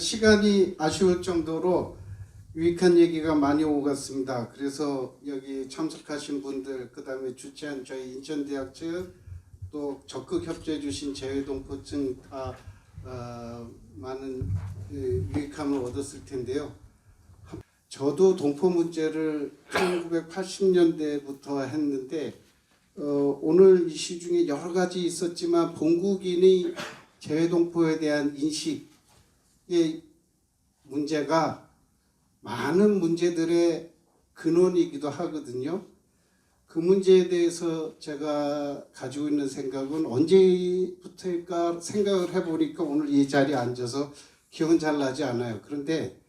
시간이 아쉬울 정도로 유익한 얘기가 많이 오갔습니다. 그래서 여기 참석하신 분들, 그 다음에 주최한 저희 인천대학 측, 또 적극 협조해 주신 재외동포 층 다 어, 많은 그, 유익함을 얻었을 텐데요. 저도 동포 문제를 1980년대부터 했는데 어, 오늘 이슈 중에 여러 가지 있었지만 본국인의 재외동포에 대한 인식 의 문제가 많은 문제들의 근원이기도 하거든요. 그 문제에 대해서 제가 가지고 있는 생각은 언제부터일까 생각을 해보니까 오늘 이 자리에 앉아서 기억은 잘 나지 않아요. 그런데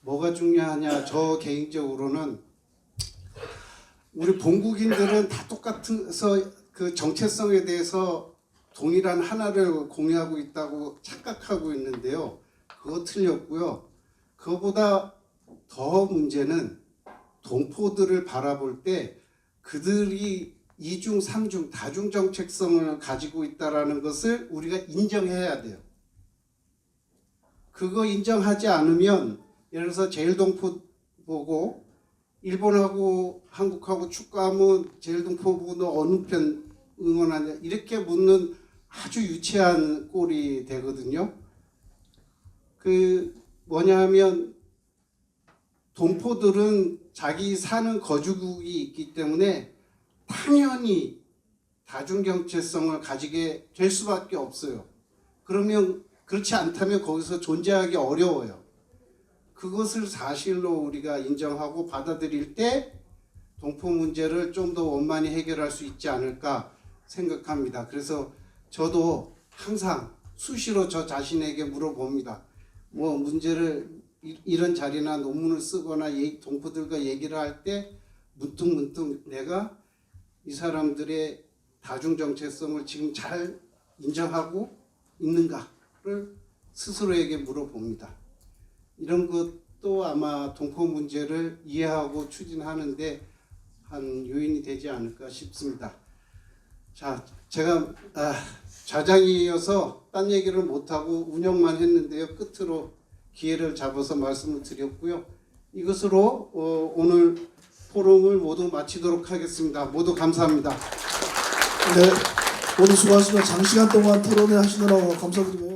뭐가 중요하냐, 저 개인적으로는 우리 본국인들은 다 똑같아서 그 정체성에 대해서 동일한 하나를 공유하고 있다고 착각하고 있는데요. 그거 틀렸고요. 그거보다 더 문제는 동포들을 바라볼 때 그들이 이중 삼중 다중 정책성을 가지고 있다라는 것을 우리가 인정해야 돼요. 그거 인정하지 않으면 예를 들어서 제일동포 보고 일본하고 한국하고 축구하면 제일동포 너 어느 편 응원하냐 이렇게 묻는 아주 유치한 꼴이 되거든요. 그 뭐냐 하면 동포들은 자기 사는 거주국이 있기 때문에 당연히 다중경제성을 가지게 될 수밖에 없어요. 그러면 그렇지 않다면 거기서 존재하기 어려워요. 그것을 사실로 우리가 인정하고 받아들일 때 동포 문제를 좀 더 원만히 해결할 수 있지 않을까 생각합니다. 그래서 저도 항상 수시로 저 자신에게 물어봅니다. 뭐 문제를 이- 이런 자리나 논문을 쓰거나 동포들과 얘기를 할때 문득 문득 내가 이 사람들의 다중 정체성을 지금 잘 인정하고 있는가를 스스로에게 물어봅니다. 이런 것도 아마 동포 문제를 이해하고 추진하는데 한 요인이 되지 않을까 싶습니다. 자, 제가 아, 좌장이어서 딴 얘기를 못하고 운영만 했는데요. 끝으로 기회를 잡아서 말씀을 드렸고요. 이것으로 어, 오늘 포럼을 모두 마치도록 하겠습니다. 모두 감사합니다. 네, 오늘 수고하시면 장시간 동안 토론회 하시느라고 감사드리고요.